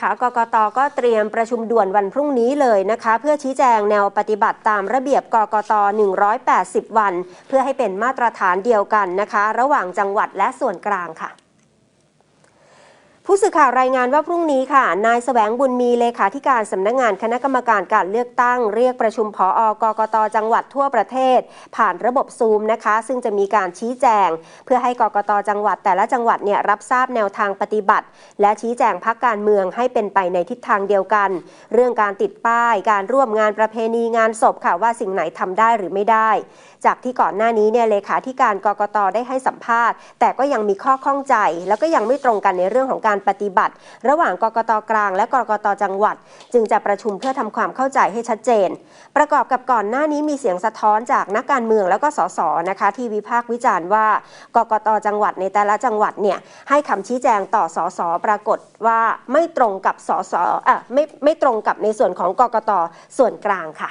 ค่ะกกตก็เตรียมประชุมด่วนวันพรุ่งนี้เลยนะคะ เพื่อชี้แจงแนวปฏิบัติตามระเบียบกกต 180 วัน เพื่อให้เป็นมาตรฐานเดียวกันนะคะ ระหว่างจังหวัดและส่วนกลางค่ะ ผู้สื่อข่าวรายงานว่าพรุ่งนี้ค่ะ นายแสวงบุญมีเลขาธิการสำนักงงานคณะกรรมการการเลือกตั้ง เรียกประชุมผออกกตจังหวัดทั่วประเทศ ผ่านระบบซูมนะคะ ซึ่งจะมีการชี้แจง เพื่อให้กกตจังหวัดแต่ละจังหวัดเนี่ยรับทราบแนวทางปฏิบัติ และชี้แจงพักการเมืองให้เป็นไปในทิศทางเดียวกัน เรื่องการติดป้าย การร่วมงานประเพณีงานศพค่ะว่าสิ่งไหนทำได้หรือไม่ได้ จากที่ก่อนหน้านี้เนี่ยเลขาธิการกกตได้ให้สัมภาษณ์ แต่ก็ยังมีข้อข้องใจ แล้วก็ยังไม่ตรงกันในเรื่องของการการปฏิบัติ ระหว่างกกตกลาง และกกตจังหวัด จึงจะประชุมเพื่อทำความเข้าใจให้ชัดเจน ประกอบกับก่อนหน้านี้มีเสียงสะท้อนจากนักการเมืองแล้วก็สสนะคะ ที่วิพากษ์วิจารณ์ว่ากกตจังหวัดในแต่ละจังหวัดเนี่ยให้คำชี้แจงต่อสสปรากฏว่าไม่ตรงกับสสอะไม่ไม่ตรงกับในส่วนของกกตส่วนกลางค่ะ